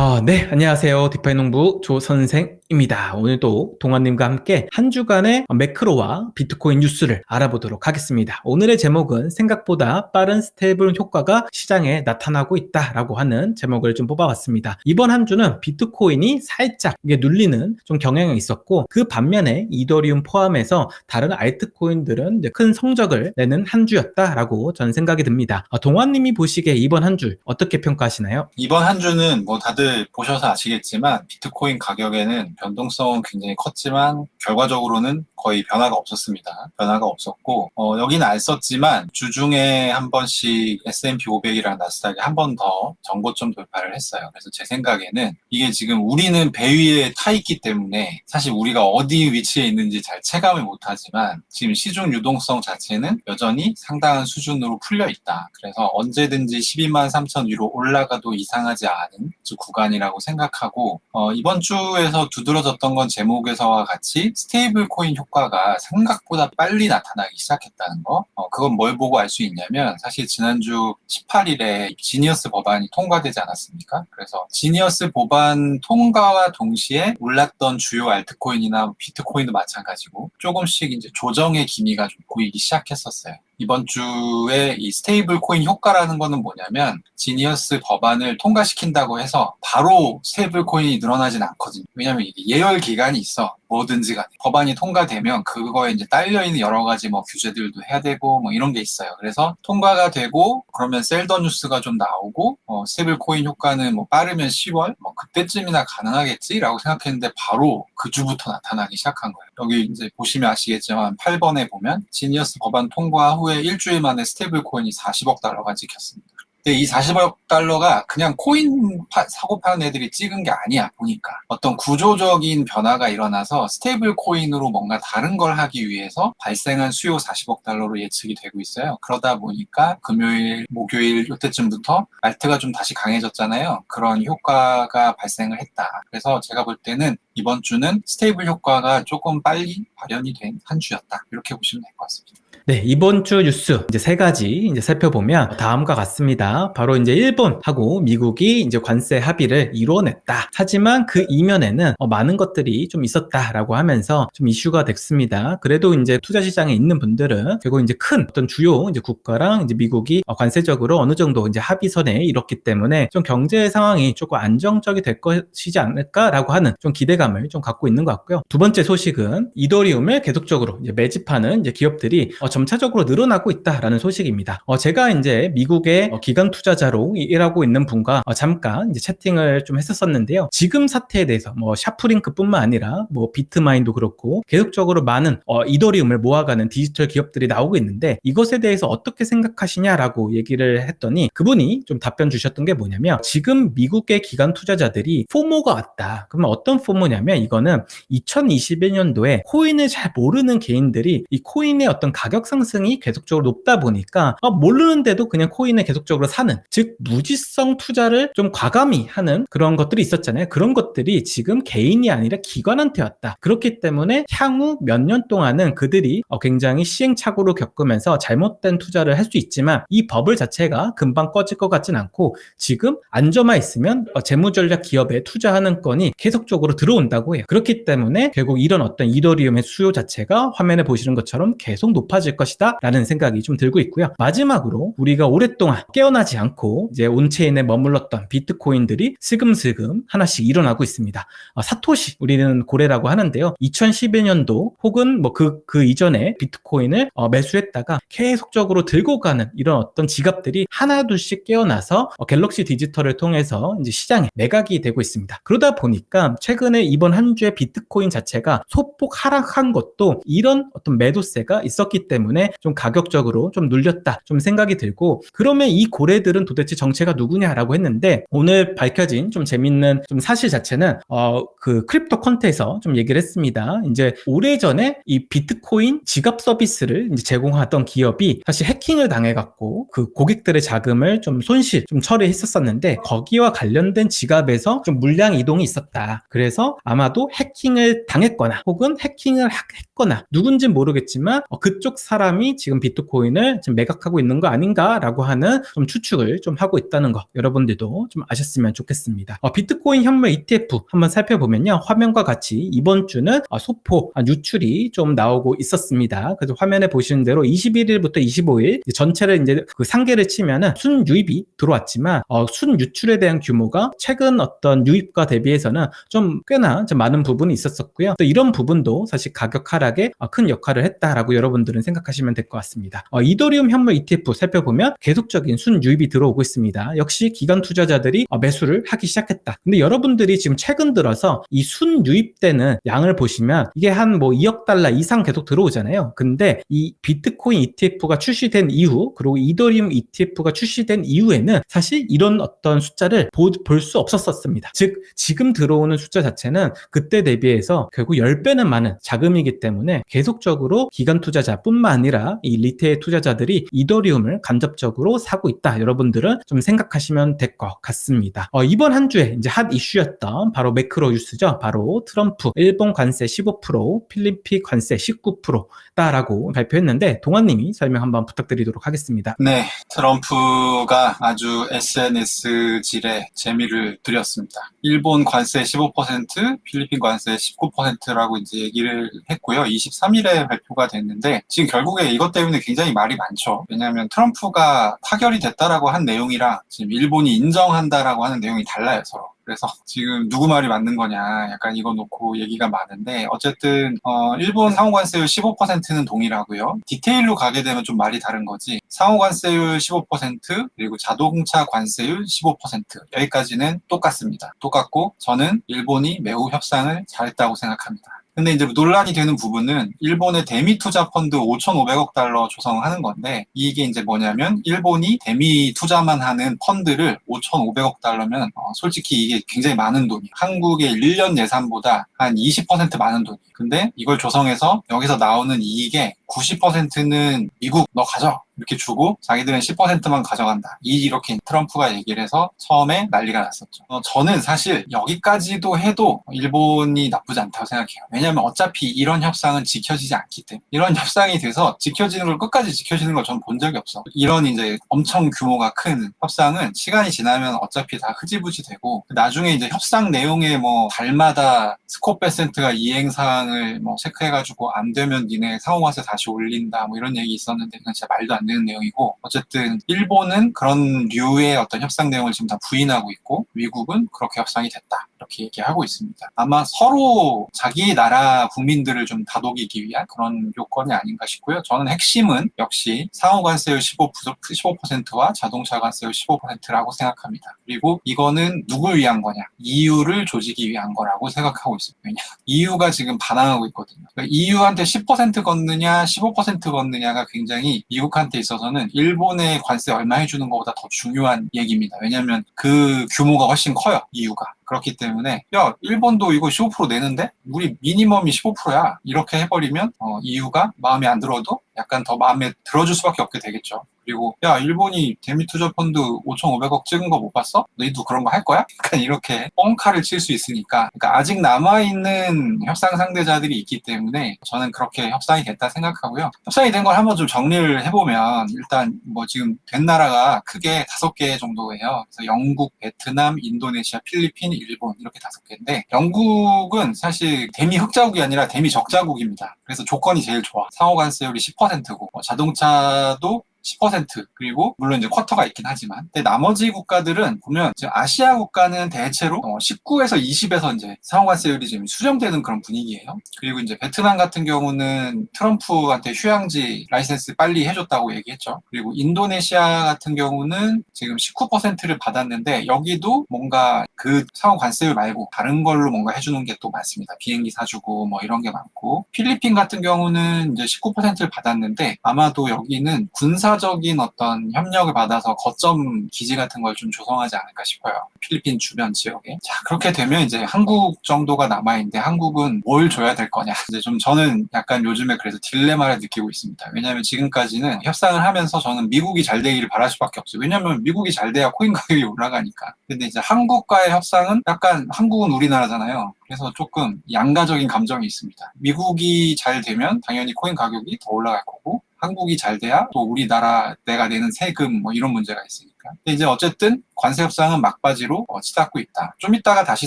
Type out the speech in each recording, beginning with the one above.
아, 네, 안녕하세요. 디파이 농부 조 선생 입니다. 오늘도 동환님과 함께 한 주간의 매크로와 비트코인 뉴스를 알아보도록 하겠습니다. 오늘의 제목은 생각보다 빠른 스테이블 효과가 시장에 나타나고 있다라고 하는 제목을 좀 뽑아봤습니다. 이번 한 주는 비트코인이 살짝 이게 눌리는 좀 경향이 있었고 그 반면에 이더리움 포함해서 다른 알트코인들은 큰 성적을 내는 한 주였다라고 저는 생각이 듭니다. 아, 동환님이 보시기에 이번 한 주 어떻게 평가하시나요? 이번 한 주는 뭐 다들 보셔서 아시겠지만 비트코인 가격에는 변동성은 굉장히 컸지만 결과적으로는 거의 변화가 없었습니다. 변화가 없었고 어, 여기는 안 썼지만 주중에 한 번씩 S&P 500이랑 나스닥이 한 번더 전고점 돌파를 했어요. 그래서 제 생각에는 이게 지금 우리는 배 위에 타 있기 때문에 사실 우리가 어디 위치에 있는지 잘 체감을 못하지만 지금 시중 유동성 자체는 여전히 상당한 수준으로 풀려 있다. 그래서 언제든지 12만 3천 위로 올라가도 이상하지 않은 구간이라고 생각하고 어, 이번 주에서 두드러졌던 건 제목에서와 같이 스테이블 코인 효과 가 생각보다 빨리 나타나기 시작했다는 거. 어, 그건 뭘 보고 알 수 있냐면 사실 지난주 18일에 지니어스 법안이 통과되지 않았습니까? 그래서 지니어스 법안 통과와 동시에 올랐던 주요 알트코인이나 비트코인도 마찬가지고 조금씩 이제 조정의 기미가 좀 보이기 시작했었어요. 이번 주에 이 스테이블 코인 효과라는 거는 뭐냐면 지니어스 법안을 통과시킨다고 해서 바로 스테이블 코인이 늘어나진 않거든요. 왜냐면 이게 예열 기간이 있어. 뭐든지 간에. 법안이 통과되면 그거에 이제 딸려 있는 여러 가지 뭐 규제들도 해야 되고 뭐 이런 게 있어요. 그래서 통과가 되고 그러면 셀더 뉴스가 좀 나오고 어, 스테이블 코인 효과는 뭐 빠르면 10월 뭐 그때쯤이나 가능하겠지라고 생각했는데 바로 그 주부터 나타나기 시작한 거예요. 여기 이제 보시면 아시겠지만 8번에 보면 지니어스 법안 통과 후에 일주일 만에 스테이블 코인이 40억 달러가 찍혔습니다. 근데 이 40억 달러가 그냥 코인 파, 사고 파는 애들이 찍은 게 아니야 보니까 어떤 구조적인 변화가 일어나서 스테이블 코인으로 뭔가 다른 걸 하기 위해서 발생한 수요 40억 달러로 예측이 되고 있어요. 그러다 보니까 금요일, 목요일 이때쯤부터 알트가 좀 다시 강해졌잖아요. 그런 효과가 발생을 했다. 그래서 제가 볼 때는 이번 주는 스테이블 효과가 조금 빨리 발현이 된 한 주였다. 이렇게 보시면 될 것 같습니다. 네, 이번 주 뉴스 이제 세 가지 이제 살펴보면 다음과 같습니다. 바로 이제 일본하고 미국이 이제 관세 합의를 이루어냈다. 하지만 그 이면에는 어, 많은 것들이 좀 있었다라고 하면서 좀 이슈가 됐습니다. 그래도 이제 투자 시장에 있는 분들은 결국 이제 큰 어떤 주요 이제 국가랑 이제 미국이 어, 관세적으로 어느 정도 이제 합의선에 이뤘기 때문에 좀 경제 상황이 조금 안정적이 될 것이지 않을까라고 하는 좀 기대감을 좀 갖고 있는 것 같고요. 두 번째 소식은 이더리움을 계속적으로 이제 매집하는 이제 기업들이 어, 점차적으로 늘어나고 있다라는 소식입니다. 어, 제가 이제 미국의 어, 기관 투자자로 일하고 있는 분과 어, 잠깐 이제 채팅을 좀 했었었는데요. 지금 사태에 대해서 뭐 샤프링크뿐만 아니라 뭐 비트마인도 그렇고 계속적으로 많은 어, 이더리움을 모아가는 디지털 기업들이 나오고 있는데 이것에 대해서 어떻게 생각하시냐라고 얘기를 했더니 그분이 좀 답변 주셨던 게 뭐냐면 지금 미국의 기관 투자자들이 포모가 왔다. 그러면 어떤 포모냐면 이거는 2021년도에 코인을 잘 모르는 개인들이 이 코인의 어떤 가격 상승이 계속적으로 높다 보니까 아, 모르는데도 그냥 코인을 계속적으로 사는 즉 무지성 투자를 좀 과감히 하는 그런 것들이 있었잖아요. 그런 것들이 지금 개인이 아니라 기관한테 왔다. 그렇기 때문에 향후 몇 년 동안은 그들이 어, 굉장히 시행착오를 겪으면서 잘못된 투자를 할 수 있지만 이 버블 자체가 금방 꺼질 것 같진 않고 지금 안점화 있으면 어, 재무전략 기업에 투자하는 건이 계속적으로 들어온다고 해요. 그렇기 때문에 결국 이런 어떤 이더리움의 수요 자체가 화면에 보시는 것처럼 계속 높아질 것이다 라는 생각이 좀 들고 있고요. 마지막으로 우리가 오랫동안 깨어나지 않고 이제 온체인에 머물렀던 비트코인들이 슬금슬금 하나씩 일어나고 있습니다. 어, 사토시 우리는 고래라고 하는데요. 2011년도 혹은 뭐그그 이전에 비트코인을 어, 매수했다가 계속적으로 들고 가는 이런 어떤 지갑들이 하나둘씩 깨어나서 어, 갤럭시 디지털을 통해서 이제 시장에 매각이 되고 있습니다. 그러다 보니까 최근에 이번 한 주에 비트코인 자체가 소폭 하락한 것도 이런 어떤 매도세가 있었기 때문에 좀 가격적으로 좀 눌렸다 좀 생각이 들고 그러면 이 고래들은 도대체 정체가 누구냐라고 했는데 오늘 밝혀진 좀 재밌는 좀 사실 자체는 어 그 크립토 콘테에서 좀 얘기를 했습니다. 이제 오래전에 이 비트코인 지갑 서비스를 이제 제공하던 기업이 사실 해킹을 당해갖고 그 고객들의 자금을 좀 손실 좀 처리했었었는데 거기와 관련된 지갑에서 좀 물량 이동이 있었다. 그래서 아마도 해킹을 당했거나 혹은 해킹을 했거나 누군지 모르겠지만 어, 그쪽 사람이 지금 비트코인을 지금 매각하고 있는 거 아닌가라고 하는 좀 추측을 좀 하고 있다는 거 여러분들도 좀 아셨으면 좋겠습니다. 어, 비트코인 현물 ETF 한번 살펴보면요. 화면과 같이 이번 주는 어, 소포 아, 유출이 좀 나오고 있었습니다. 그래서 화면에 보시는 대로 21일부터 25일 전체를 이제 그 상계를 치면은 순 유입이 들어왔지만 어, 순 유출에 대한 규모가 최근 어떤 유입과 대비해서는 좀 꽤나 좀 많은 부분이 있었었고요. 또 이런 부분도 사실 가격 하락에 어, 큰 역할을 했다라고 여러분들은 생각 하시면 될 것 같습니다. 어, 이더리움 현물 ETF 살펴보면 계속적인 순 유입이 들어오고 있습니다. 역시 기관 투자자들이 어, 매수를 하기 시작했다. 근데 여러분들이 지금 최근 들어서 이 순 유입되는 양을 보시면 이게 한 뭐 2억 달러 이상 계속 들어오잖아요. 근데 이 비트코인 ETF가 출시된 이후 그리고 이더리움 ETF가 출시된 이후에는 사실 이런 어떤 숫자를 볼 수 없었었습니다. 즉 지금 들어오는 숫자 자체는 그때 대비해서 결국 10배는 많은 자금이기 때문에 계속적으로 기관 투자자뿐만 아니라 이 리테일 투자자들이 이더리움을 간접적으로 사고 있다. 여러분들은 좀 생각하시면 될 것 같습니다. 어, 이번 한 주에 이제 핫 이슈였던 바로 매크로 뉴스죠. 바로 트럼프 일본 관세 15%, 필리핀 관세 19%다라고 발표했는데 동환님이 설명 한번 부탁드리도록 하겠습니다. 네, 트럼프가 아주 SNS 질에 재미를 들였습니다. 일본 관세 15%, 필리핀 관세 19%라고 이제 얘기를 했고요. 23일에 발표가 됐는데 지금 결 국에 이것 때문에 굉장히 말이 많죠. 왜냐하면 트럼프가 타결이 됐다라고 한 내용이랑 지금 일본이 인정한다라고 하는 내용이 달라요, 서로. 그래서 지금 누구 말이 맞는 거냐 약간 이거 놓고 얘기가 많은데 어쨌든 어, 일본 상호관세율 15%는 동일하고요. 디테일로 가게 되면 좀 말이 다른 거지. 상호관세율 15% 그리고 자동차 관세율 15% 여기까지는 똑같습니다. 똑같고 저는 일본이 매우 협상을 잘했다고 생각합니다. 근데 이제 논란이 되는 부분은 일본의 대미 투자 펀드 5,500억 달러 조성하는 건데 이게 이제 뭐냐면 일본이 대미 투자만 하는 펀드를 5,500억 달러면 어, 솔직히 이게 굉장히 많은 돈이에요. 한국의 1년 예산보다 한 20% 많은 돈이에요. 근데 이걸 조성해서 여기서 나오는 이익의 90%는 미국 너 가져 이렇게 주고 자기들은 10%만 가져간다. 이 이렇게 트럼프가 얘기를 해서 처음에 난리가 났었죠. 어, 저는 사실 여기까지도 해도 일본이 나쁘지 않다고 생각해요. 왜냐하면 어차피 이런 협상은 지켜지지 않기 때문에 이런 협상이 돼서 지켜지는 걸 끝까지 지켜지는 걸 저는 본 적이 없어. 이런 이제 엄청 규모가 큰 협상은 시간이 지나면 어차피 다 흐지부지 되고 나중에 이제 협상 내용에 뭐 달마다 스코프 베센트가 이행 사항을 뭐 체크해가지고 안 되면 니네 상호관세 다시 올린다 뭐 이런 얘기 있었는데 그건 진짜 말도 안 되는 내용이고 어쨌든 일본은 그런 류의 어떤 협상 내용을 지금 다 부인하고 있고 미국은 그렇게 협상이 됐다 이렇게 얘기하고 있습니다. 아마 서로 자기 나라 국민들을 좀 다독이기 위한 그런 요건이 아닌가 싶고요. 저는 핵심은 역시 상호 관세율 15%, 15%와 자동차 관세율 15%라고 생각합니다. 그리고 이거는 누굴 위한 거냐? EU를 조지기 위한 거라고 생각하고 있습니다. 왜냐? EU가 지금 반항하고 있거든요. 그러니까 EU한테 10% 걷느냐, 15% 걷느냐가 굉장히 미국한테 있어서는 일본의 관세 얼마 해주는 것보다 더 중요한 얘기입니다. 왜냐하면 그 규모가 훨씬 커요. EU가. 그렇기 때문에 야 일본도 이거 15% 내는데 우리 미니멈이 15%야 이렇게 해버리면 어, EU가 마음에 안 들어도 약간 더 마음에 들어줄 수밖에 없게 되겠죠. 그리고 야 일본이 대미 투자 펀드 5,500억 찍은 거 못 봤어? 너희도 그런 거 할 거야? 약간 이렇게 뻥카를 칠 수 있으니까 그러니까 아직 남아 있는 협상 상대자들이 있기 때문에 저는 그렇게 협상이 됐다 생각하고요. 협상이 된 걸 한번 좀 정리를 해보면 일단 뭐 지금 된 나라가 크게 다섯 개 정도예요. 그래서 영국, 베트남, 인도네시아, 필리핀, 일본 이렇게 다섯 개인데 영국은 사실 대미 흑자국이 아니라 대미 적자국입니다. 그래서 조건이 제일 좋아. 상호관세율이 10%고 뭐 자동차도 10% 그리고 물론 이제 쿼터가 있긴 하지만 근데 나머지 국가들은 보면 지금 아시아 국가는 대체로 19에서 20에서 이제 상호관세율이 지금 수렴되는 그런 분위기예요. 그리고 이제 베트남 같은 경우는 트럼프한테 휴양지 라이센스 빨리 해줬다고 얘기했죠. 그리고 인도네시아 같은 경우는 지금 19%를 받았는데 여기도 뭔가 그 상호관세율 말고 다른 걸로 뭔가 해주는 게 또 많습니다. 비행기 사주고 뭐 이런 게 많고 필리핀 같은 경우는 이제 19%를 받았는데 아마도 여기는 군사 적인 어떤 협력을 받아서 거점 기지 같은 걸 좀 조성하지 않을까 싶어요. 필리핀 주변 지역에. 자 그렇게 되면 이제 한국 정도가 남아있는데 한국은 뭘 줘야 될 거냐. 이제 좀 저는 약간 요즘에 그래서 딜레마를 느끼고 있습니다. 왜냐하면 지금까지는 협상을 하면서 저는 미국이 잘 되기를 바랄 수밖에 없어요. 왜냐하면 미국이 잘 돼야 코인 가격이 올라가니까. 근데 이제 한국과의 협상은 약간 한국은 우리나라잖아요. 그래서 조금 양가적인 감정이 있습니다. 미국이 잘 되면 당연히 코인 가격이 더 올라갈 거고 한국이 잘 돼야 또 우리나라 내가 내는 세금 뭐 이런 문제가 있으니까. 근데 이제 어쨌든 관세 협상은 막바지로 어, 치닫고 있다. 좀 이따가 다시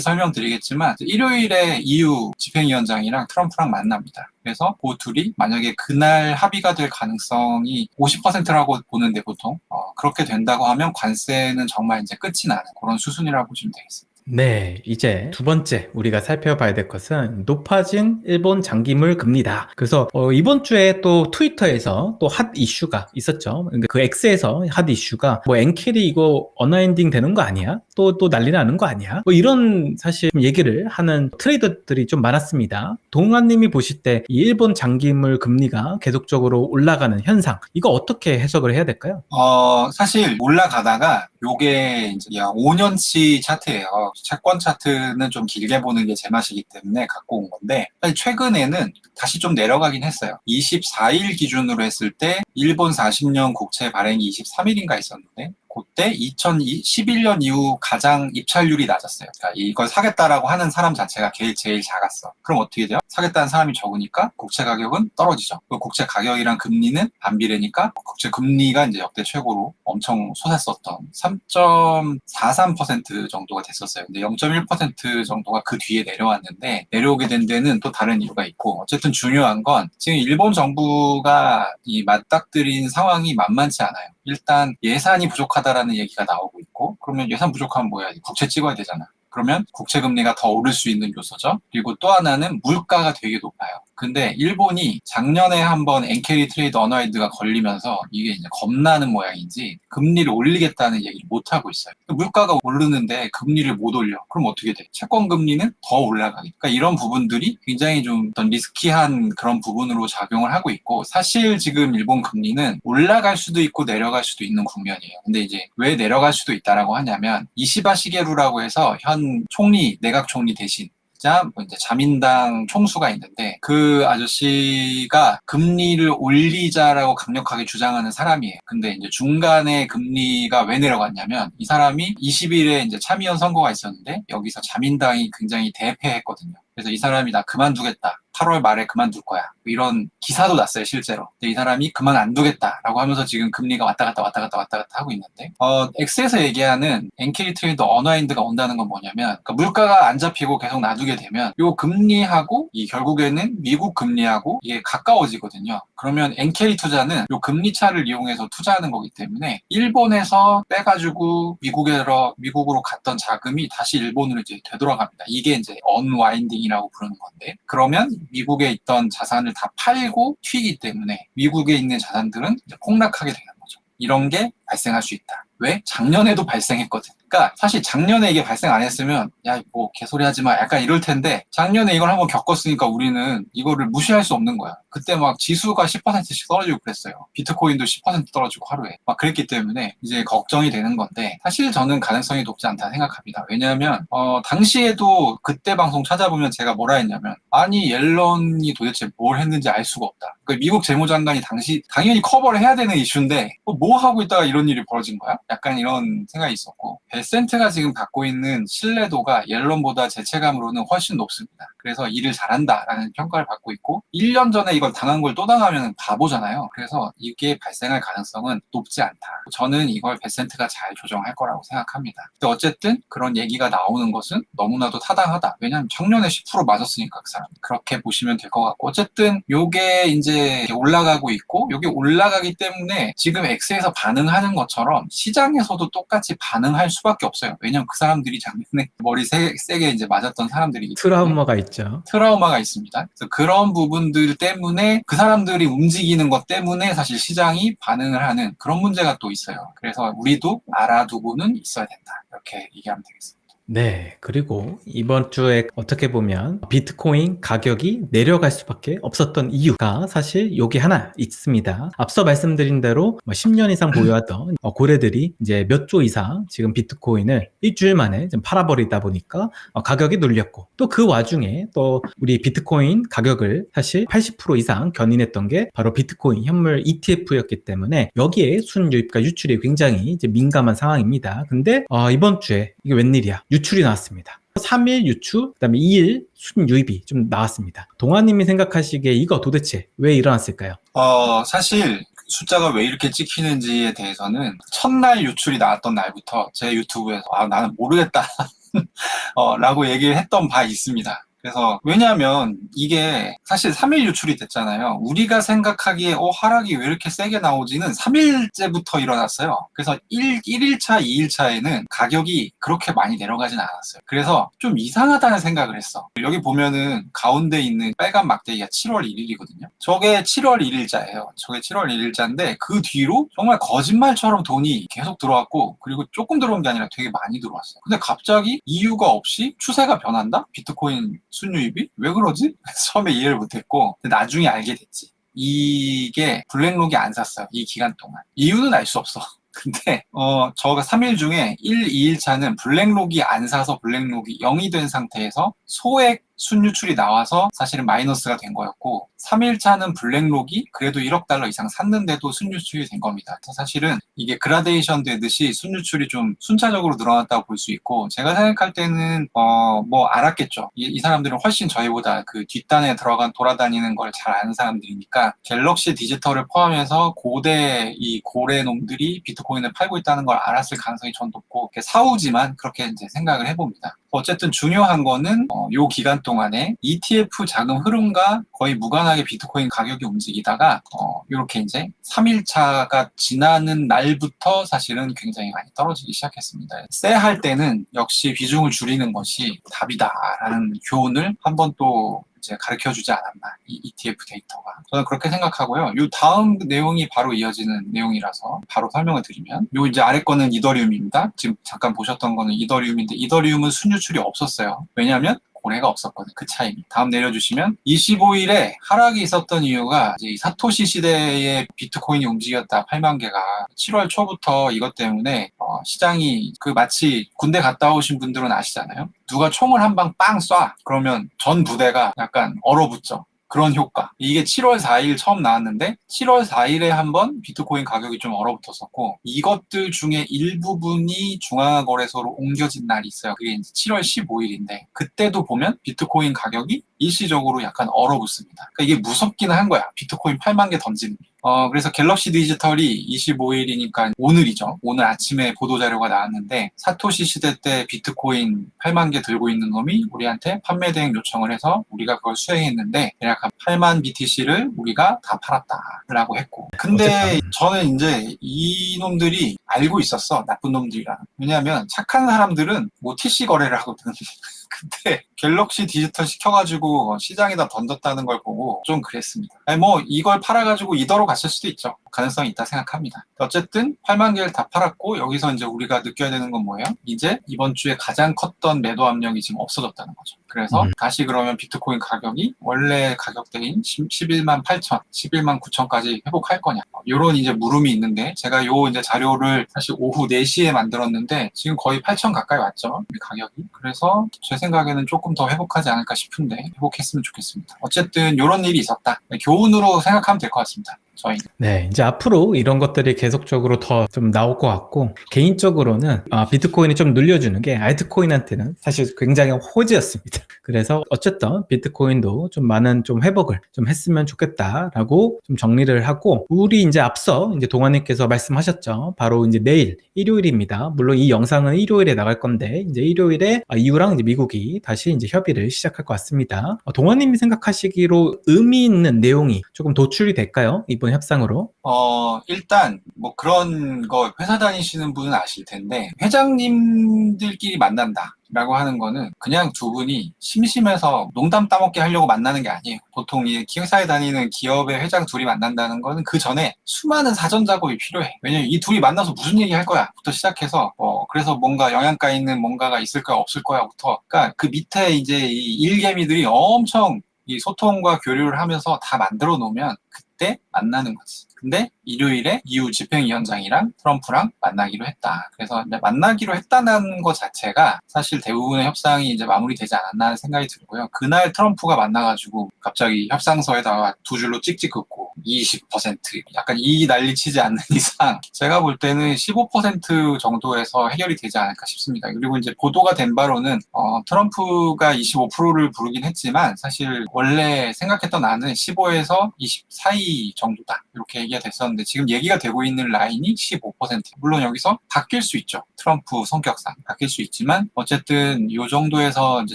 설명드리겠지만 일요일에 EU 집행위원장이랑 트럼프랑 만납니다. 그래서 그 둘이 만약에 그날 합의가 될 가능성이 50%라고 보는데 보통 어, 그렇게 된다고 하면 관세는 정말 이제 끝이 나는 그런 수순이라고 보시면 되겠습니다. 네, 이제 두 번째 우리가 살펴봐야 될 것은 높아진 일본 장기물 금리다. 그래서 어, 이번 주에 또 트위터에서 또 핫 이슈가 있었죠. 그러니까 그 X에서 핫 이슈가 뭐 엔켈이 이거 어나인딩 되는 거 아니야? 또 또 난리 나는 거 아니야? 뭐 이런 사실 얘기를 하는 트레이더들이 좀 많았습니다. 동환님이 보실 때 이 일본 장기물 금리가 계속적으로 올라가는 현상 이거 어떻게 해석을 해야 될까요? 어, 사실 올라가다가 요게 이제 약 5년치 차트예요. 채권 차트는 좀 길게 보는 게 제 맛이기 때문에 갖고 온 건데 최근에는 다시 좀 내려가긴 했어요. 24일 기준으로 했을 때 일본 40년 국채 발행이 23일인가 있었는데 그때 2011년 이후 가장 입찰률이 낮았어요. 그러니까 이걸 사겠다라고 하는 사람 자체가 제일 제일 작았어. 그럼 어떻게 돼요? 사겠다는 사람이 적으니까 국채 가격은 떨어지죠. 그 국채 가격이랑 금리는 반비례니까 국채 금리가 이제 역대 최고로 엄청 솟았었던 3.43% 정도가 됐었어요. 근데 0.1% 정도가 그 뒤에 내려왔는데 내려오게 된 데는 또 다른 이유가 있고 어쨌든 중요한 건 지금 일본 정부가 이 맞닥뜨린 상황이 만만치 않아요. 일단 예산이 부족하다라는 얘기가 나오고 있고 그러면 예산 부족하면 뭐야 국채 찍어야 되잖아. 그러면 국채 금리가 더 오를 수 있는 요소죠. 그리고 또 하나는 물가가 되게 높아요. 근데 일본이 작년에 한번 엔캐리 트레이드 어나이드가 걸리면서 이게 이제 겁나는 모양인지 금리를 올리겠다는 얘기를 못 하고 있어요. 물가가 오르는데 금리를 못 올려. 그럼 어떻게 돼? 채권 금리는 더 올라가니까 그러니까 이런 부분들이 굉장히 좀 어떤 리스키한 그런 부분으로 작용을 하고 있고 사실 지금 일본 금리는 올라갈 수도 있고 내려갈 수도 있는 국면이에요. 근데 이제 왜 내려갈 수도 있다라고 하냐면 이시바 시게루라고 해서 현 총리 내각 총리 대신 자, 뭐 이제 자민당 총수가 있는데 그 아저씨가 금리를 올리자라고 강력하게 주장하는 사람이에요. 근데 이제 중간에 금리가 왜 내려갔냐면 이 사람이 20일에 이제 참의원 선거가 있었는데 여기서 자민당이 굉장히 대패했거든요. 그래서 이 사람이 나 그만두겠다. 8월 말에 그만둘 거야. 뭐 이런 기사도 났어요, 실제로. 근데 이 사람이 그만 안 두겠다라고 하면서 지금 금리가 왔다 갔다 왔다 갔다 왔다 갔다 하고 있는데, 어, X에서 얘기하는 엔캐리 트레이드 어나인드가 온다는 건 뭐냐면, 그러니까 물가가 안 잡히고 계속 놔두게 되면, 요 금리하고, 이 결국에는 미국 금리하고 이게 가까워지거든요. 그러면 엔캐리 투자는 요 금리 차를 이용해서 투자하는 거기 때문에, 일본에서 빼가지고 미국으로, 미국으로 갔던 자금이 다시 일본으로 이제 되돌아갑니다. 이게 이제 언와인딩이라고 부르는 건데, 그러면 미국에 있던 자산을 다 팔고 튀기 때문에 미국에 있는 자산들은 폭락하게 되는 거죠. 이런 게 발생할 수 있다. 왜? 작년에도 발생했거든. 그러니까 사실 작년에 이게 발생 안 했으면 야 뭐 개소리 하지 마 약간 이럴 텐데 작년에 이걸 한번 겪었으니까 우리는 이거를 무시할 수 없는 거야. 그때 막 지수가 10%씩 떨어지고 그랬어요. 비트코인도 10% 떨어지고 하루에 막 그랬기 때문에 이제 걱정이 되는 건데 사실 저는 가능성이 높지 않다 생각합니다. 왜냐하면 어 당시에도 그때 방송 찾아보면 제가 뭐라 했냐면 아니 옐런이 도대체 뭘 했는지 알 수가 없다. 그 미국 재무장관이 당시 당연히 커버를 해야 되는 이슈인데 뭐 하고 있다가 이런 일이 벌어진 거야? 약간 이런 생각이 있었고 벨센트가 지금 갖고 있는 신뢰도가 옐런보다 제 체감으로는 훨씬 높습니다. 그래서 일을 잘한다라는 평가를 받고 있고 1년 전에 이걸 당한 걸 또 당하면 바보잖아요. 그래서 이게 발생할 가능성은 높지 않다. 저는 이걸 벨센트가 잘 조정할 거라고 생각합니다. 근데 어쨌든 그런 얘기가 나오는 것은 너무나도 타당하다. 왜냐하면 작년에 10% 맞았으니까 그 사람. 그렇게 보시면 될 것 같고 어쨌든 요게 이제 올라가고 있고 요게 올라가기 때문에 지금 X에서 반응하는 것처럼 시장에서도 똑같이 반응할 수밖에 없어요. 왜냐면 그 사람들이 작년에 머리 세, 세게 이제 맞았던 사람들이기 때문에 트라우마가 있죠. 트라우마가 있습니다. 그래서 그런 부분들 때문에 그 사람들이 움직이는 것 때문에 사실 시장이 반응을 하는 그런 문제가 또 있어요. 그래서 우리도 알아두고는 있어야 된다. 이렇게 얘기하면 되겠습니다. 네, 그리고 이번 주에 어떻게 보면 비트코인 가격이 내려갈 수밖에 없었던 이유가 사실 여기 하나 있습니다. 앞서 말씀드린 대로 뭐 10년 이상 보유하던 어, 고래들이 이제 몇 조 이상 지금 비트코인을 일주일 만에 좀 팔아버리다 보니까 어, 가격이 눌렸고 또 그 와중에 또 우리 비트코인 가격을 사실 80% 이상 견인했던 게 바로 비트코인 현물 ETF였기 때문에 여기에 순유입과 유출이 굉장히 이제 민감한 상황입니다. 근데 어, 이번 주에 이게 웬일이야? 유출이 나왔습니다. 3일 유추, 그다음에 2일 순 유입이 좀 나왔습니다. 동아님이 생각하시기에 이거 도대체 왜 일어났을까요? 어, 사실 숫자가 왜 이렇게 찍히는지에 대해서는 첫날 유출이 나왔던 날부터 제 유튜브에서 아, 나는 모르겠다. 어, 라고 얘기를 했던 바 있습니다. 그래서 왜냐하면 이게 사실 3일 유출이 됐잖아요. 우리가 생각하기에 어 하락이 왜 이렇게 세게 나오지는 3일째부터 일어났어요. 그래서 1, 1일차, 2일차에는 가격이 그렇게 많이 내려가진 않았어요. 그래서 좀 이상하다는 생각을 했어. 여기 보면은 가운데 있는 빨간 막대기가 7월 1일이거든요. 저게 7월 1일자예요. 저게 7월 1일자인데 그 뒤로 정말 거짓말처럼 돈이 계속 들어왔고 그리고 조금 들어온 게 아니라 되게 많이 들어왔어요. 근데 갑자기 이유가 없이 추세가 변한다? 비트코인 순유입이? 왜 그러지? 처음에 이해를 못했고 나중에 알게 됐지. 이게 블랙록이 안 샀어요. 이 기간 동안. 이유는 알 수 없어. 근데 어 저가 3일 중에 1, 2일 차는 블랙록이 안 사서 블랙록이 0이 된 상태에서 소액 순유출이 나와서 사실은 마이너스가 된 거였고 3일차는 블랙록이 그래도 1억 달러 이상 샀는데도 순유출이 된 겁니다. 사실은 이게 그라데이션 되듯이 순유출이 좀 순차적으로 늘어났다고 볼 수 있고 제가 생각할 때는 어 뭐 알았겠죠. 이, 이 사람들은 훨씬 저희보다 그 뒷단에 들어간 돌아다니는 걸 잘 아는 사람들이니까 갤럭시 디지털을 포함해서 고대 이 고래 놈들이 비트코인을 팔고 있다는 걸 알았을 가능성이 전 높고 사후지만 그렇게 이제 생각을 해봅니다. 어쨌든 중요한 거는 어, 요 기간 동안 에 ETF 자금 흐름과 거의 무관하게 비트코인 가격이 움직이다가 어, 이렇게 이제 3일차가 지나는 날부터 사실은 굉장히 많이 떨어지기 시작했습니다. 쎄할 때는 역시 비중을 줄이는 것이 답이다라는 교훈을 한번 또 이제 가르쳐 주지 않았나 이 ETF 데이터가 저는 그렇게 생각하고요. 요 다음 내용이 바로 이어지는 내용이라서 바로 설명을 드리면 요 이제 아래 거는 이더리움입니다. 지금 잠깐 보셨던 거는 이더리움인데 이더리움은 순유출이 없었어요. 왜냐하면 고래가 없었거든 그 차이니 다음 내려주시면 25일에 하락이 있었던 이유가 이제 이 사토시 시대에 비트코인이 움직였다 8만 개가. 7월 초부터 이것 때문에 어, 시장이 그 마치 군대 갔다 오신 분들은 아시잖아요. 누가 총을 한 방 빵 쏴! 그러면 전 부대가 약간 얼어붙죠 그런 효과. 이게 7월 4일 처음 나왔는데 7월 4일에 한번 비트코인 가격이 좀 얼어붙었었고 이것들 중에 일부분이 중앙거래소로 옮겨진 날이 있어요. 그게 이제 7월 15일인데 그때도 보면 비트코인 가격이 일시적으로 약간 얼어붙습니다. 그러니까 이게 무섭기는 한 거야. 비트코인 8만 개 던지는 게. 어, 그래서 갤럭시 디지털이 25일이니까 오늘이죠. 오늘 아침에 보도자료가 나왔는데, 사토시 시대 때 비트코인 8만 개 들고 있는 놈이 우리한테 판매 대행 요청을 해서 우리가 그걸 수행했는데, 대략 한 8만 BTC를 우리가 다 팔았다라고 했고. 근데 어쨌든. 저는 이제 이 놈들이 알고 있었어. 나쁜 놈들이라. 왜냐하면 착한 사람들은 뭐 TC 거래를 하거든. 근데 갤럭시 디지털 시켜가지고 시장에다 던졌다는 걸 보고 좀 그랬습니다. 뭐 이걸 팔아가지고 이더로 갔을 수도 있죠. 가능성이 있다 생각합니다. 어쨌든 8만 개를 다 팔았고 여기서 이제 우리가 느껴야 되는 건 뭐예요? 이제 이번 주에 가장 컸던 매도 압력이 지금 없어졌다는 거죠. 그래서 음. 다시 그러면 비트코인 가격이 원래 가격대인 11만 8천, 11만 9천까지 회복할 거냐. 이런 이제 물음이 있는데 제가 요 이제 자료를 사실 오후 4시에 만들었는데 지금 거의 8천 가까이 왔죠. 이 가격이. 그래서 제 생각에는 조금 더 회복하지 않을까 싶은데 회복했으면 좋겠습니다. 어쨌든 이런 일이 있었다. 교훈으로 생각하면 될 것 같습니다. 저희. 네, 이제 앞으로 이런 것들이 계속적으로 더 좀 나올 것 같고, 개인적으로는 아, 비트코인이 좀 눌려주는 게 알트코인한테는 사실 굉장히 호재였습니다. 그래서 어쨌든 비트코인도 좀 많은 좀 회복을 좀 했으면 좋겠다라고 좀 정리를 하고, 우리 이제 앞서 이제 동환님께서 말씀하셨죠. 바로 이제 내일 일요일입니다. 물론 이 영상은 일요일에 나갈 건데, 이제 일요일에 아, EU랑 이제 미국이 다시 이제 협의를 시작할 것 같습니다. 어, 동환님이 생각하시기로 의미 있는 내용이 조금 도출이 될까요? 이번 협상으로? 어, 일단, 뭐 그런 거 회사 다니시는 분은 아실 텐데, 회장님들끼리 만난다. 라고 하는 거는 그냥 두 분이 심심해서 농담 따먹게 하려고 만나는 게 아니에요. 보통 이 기획사에 다니는 기업의 회장 둘이 만난다는 거는 그 전에 수많은 사전 작업이 필요해. 왜냐면 이 둘이 만나서 무슨 얘기 할 거야? 부터 시작해서, 어, 그래서 뭔가 영양가 있는 뭔가가 있을 거야, 없을 거야? 부터. 그러니까 그 밑에 이제 이 일개미들이 엄청 이 소통과 교류를 하면서 다 만들어 놓으면 그 때 만나는 거지. 근데 일요일에 EU 집행위원장이랑 트럼프랑 만나기로 했다. 그래서 만나기로 했다는 것 자체가 사실 대부분의 협상이 이제 마무리되지 않았나 하는 생각이 들고요. 그날 트럼프가 만나가지고 갑자기 협상서에다가 두 줄로 찍찍 긋고 20% 약간 이 난리 치지 않는 이상 제가 볼 때는 15% 정도에서 해결이 되지 않을까 싶습니다. 그리고 이제 보도가 된 바로는 어, 트럼프가 25%를 부르긴 했지만 사실 원래 생각했던 안은 15에서 20 사이 정도다 이렇게 얘기 가 됐었는데 지금 얘기가 되고 있는 라인이 15% 물론 여기서 바뀔 수 있죠. 트럼프 성격상 바뀔 수 있지만 어쨌든 이 정도에서 이제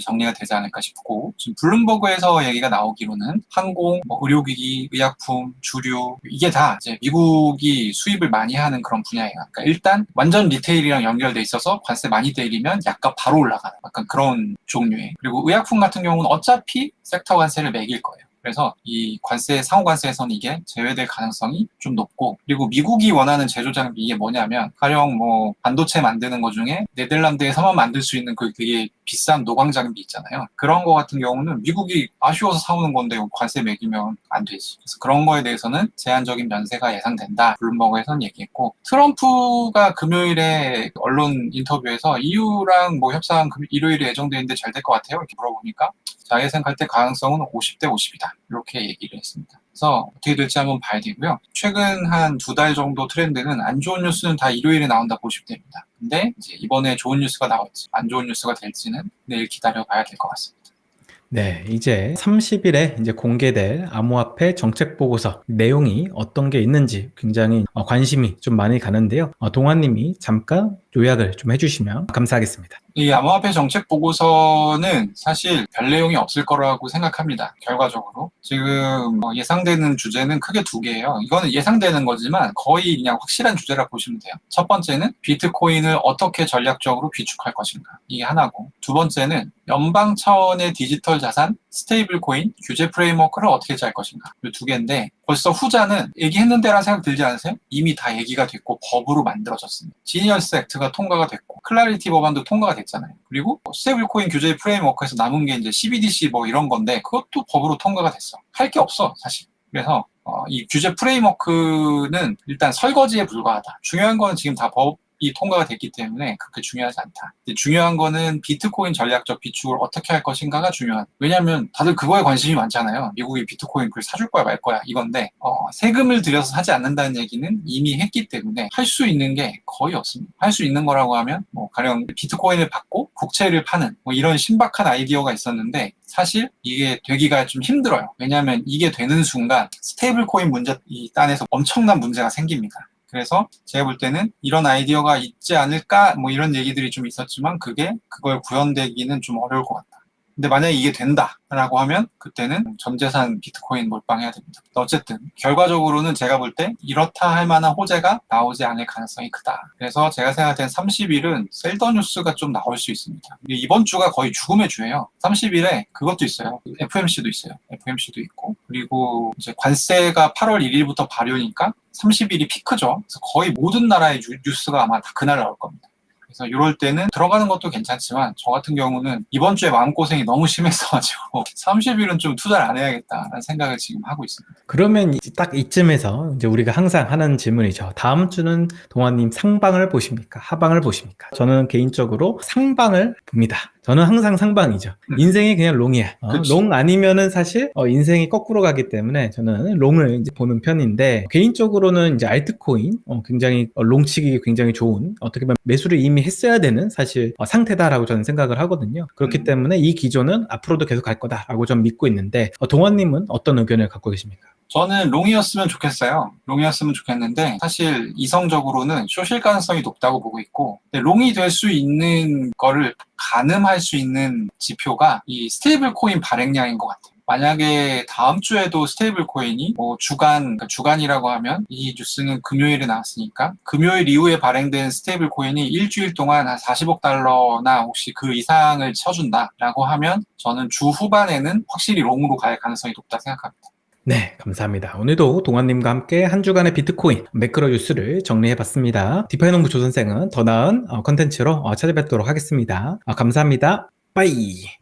정리가 되지 않을까 싶고 지금 블룸버그에서 얘기가 나오기로는 항공, 뭐 의료기기, 의약품, 주류 이게 다 이제 미국이 수입을 많이 하는 그런 분야예요. 그러니까 일단 완전 리테일이랑 연결돼 있어서 관세 많이 때리면 약간 바로 올라가는 약간 그런 종류의 그리고 의약품 같은 경우는 어차피 섹터 관세를 매길 거예요. 그래서 이 관세 상호 관세에서는 이게 제외될 가능성이 좀 높고 그리고 미국이 원하는 제조 장비 이게 뭐냐면 가령 뭐 반도체 만드는 것 중에 네덜란드에서만 만들 수 있는 그 되게 비싼 노광 장비 있잖아요. 그런 거 같은 경우는 미국이 아쉬워서 사오는 건데 관세 매기면 안 되지. 그래서 그런 거에 대해서는 제한적인 면세가 예상된다. 블룸버그에서는 얘기했고 트럼프가 금요일에 언론 인터뷰에서 EU랑 뭐 협상 금- 일요일에 예정돼 있는데 잘 될 것 같아요. 이렇게 물어보니까 자기 생각할 때 가능성은 50대 50이다. 이렇게 얘기를 했습니다. 그래서 어떻게 될지 한번 봐야 되고요. 최근 한 두 달 정도 트렌드는 안 좋은 뉴스는 다 일요일에 나온다 보시면 됩니다. 근데 이제 이번에 좋은 뉴스가 나올지 안 좋은 뉴스가 될지는 내일 기다려 봐야 될 것 같습니다. 네, 이제 30일에 이제 공개될 암호화폐 정책 보고서 내용이 어떤 게 있는지 굉장히 어, 관심이 좀 많이 가는데요. 어, 동환님이 잠깐 요약을 좀 해주시면 감사하겠습니다. 이 암호화폐 정책 보고서는 사실 별 내용이 없을 거라고 생각합니다. 결과적으로. 지금 뭐 예상되는 주제는 크게 두 개예요. 이거는 예상되는 거지만 거의 그냥 확실한 주제라 보시면 돼요. 첫 번째는 비트코인을 어떻게 전략적으로 비축할 것인가. 이게 하나고. 두 번째는 연방 차원의 디지털 자산, 스테이블 코인, 규제 프레임워크를 어떻게 짤 것인가. 이 두 개인데 벌써 후자는 얘기했는데라는 생각 들지 않으세요? 이미 다 얘기가 됐고 법으로 만들어졌습니다. 지니어스 액트가 통과가 됐고 클라리티 법안도 통과가 됐잖아요. 그리고 스테이블 코인 규제 프레임워크에서 남은 게 이제 CBDC 뭐 이런 건데 그것도 법으로 통과가 됐어. 할 게 없어 사실. 그래서 어, 이 규제 프레임워크는 일단 설거지에 불과하다. 중요한 거는 지금 다 법 이 통과가 됐기 때문에 그렇게 중요하지 않다. 중요한 거는 비트코인 전략적 비축을 어떻게 할 것인가가 중요한. 왜냐하면 다들 그거에 관심이 많잖아요. 미국이 비트코인 그걸 사줄 거야 말 거야 이건데 어, 세금을 들여서 사지 않는다는 얘기는 이미 했기 때문에 할 수 있는 게 거의 없습니다. 할 수 있는 거라고 하면 뭐 가령 비트코인을 받고 국채를 파는 뭐 이런 신박한 아이디어가 있었는데 사실 이게 되기가 좀 힘들어요. 왜냐하면 이게 되는 순간 스테이블 코인 문제 이 단에서 엄청난 문제가 생깁니다. 그래서 제가 볼 때는 이런 아이디어가 있지 않을까 뭐 이런 얘기들이 좀 있었지만 그게 그걸 구현되기는 좀 어려울 것 같다. 근데 만약에 이게 된다라고 하면 그때는 전 재산 비트코인 몰빵해야 됩니다. 어쨌든 결과적으로는 제가 볼 때 이렇다 할 만한 호재가 나오지 않을 가능성이 크다. 그래서 제가 생각할 땐 30일은 셀더 뉴스가 좀 나올 수 있습니다. 이번 주가 거의 죽음의 주예요. 30일에 그것도 있어요. FMC도 있어요. FMC도 있고 그리고 이제 관세가 8월 1일부터 발효니까 30일이 피크죠. 그래서 거의 모든 나라의 뉴- 뉴스가 아마 다 그날 나올 겁니다. 그래서 이럴 때는 들어가는 것도 괜찮지만 저 같은 경우는 이번 주에 마음고생이 너무 심했어가지고 30일은 좀 투자를 안 해야겠다라는 생각을 지금 하고 있습니다. 그러면 딱 이쯤에서 이제 우리가 항상 하는 질문이죠. 다음 주는 동환님 상방을 보십니까? 하방을 보십니까? 저는 개인적으로 상방을 봅니다. 저는 항상 상방이죠. 음. 인생이 그냥 롱이야. 어, 그치. 롱 아니면은 사실 어, 인생이 거꾸로 가기 때문에 저는 롱을 이제 보는 편인데 개인적으로는 이제 알트코인 어, 굉장히 어, 롱치기 굉장히 좋은 어떻게 보면 매수를 이미 했어야 되는 사실 어, 상태다라고 저는 생각을 하거든요. 그렇기 음. 때문에 이 기조는 앞으로도 계속 갈 거다라고 좀 믿고 있는데 어, 동환님은 어떤 의견을 갖고 계십니까? 저는 롱이었으면 좋겠어요. 롱이었으면 좋겠는데 사실 이성적으로는 쇼실 가능성이 높다고 보고 있고 롱이 될 수 있는 거를 가늠할 수 있는 지표가 이 스테이블 코인 발행량인 것 같아요. 만약에 다음 주에도 스테이블 코인이 뭐 주간 그러니까 주간이라고 하면 이 뉴스는 금요일에 나왔으니까 금요일 이후에 발행된 스테이블 코인이 일주일 동안 한 40억 달러나 혹시 그 이상을 쳐준다라고 하면 저는 주 후반에는 확실히 롱으로 갈 가능성이 높다 생각합니다. 네, 감사합니다. 오늘도 동환님과 함께 한 주간의 비트코인 매크로 뉴스를 정리해봤습니다. 디파이농부 조선생은 더 나은 어, 컨텐츠로 어, 찾아뵙도록 하겠습니다. 어, 감사합니다. 빠이!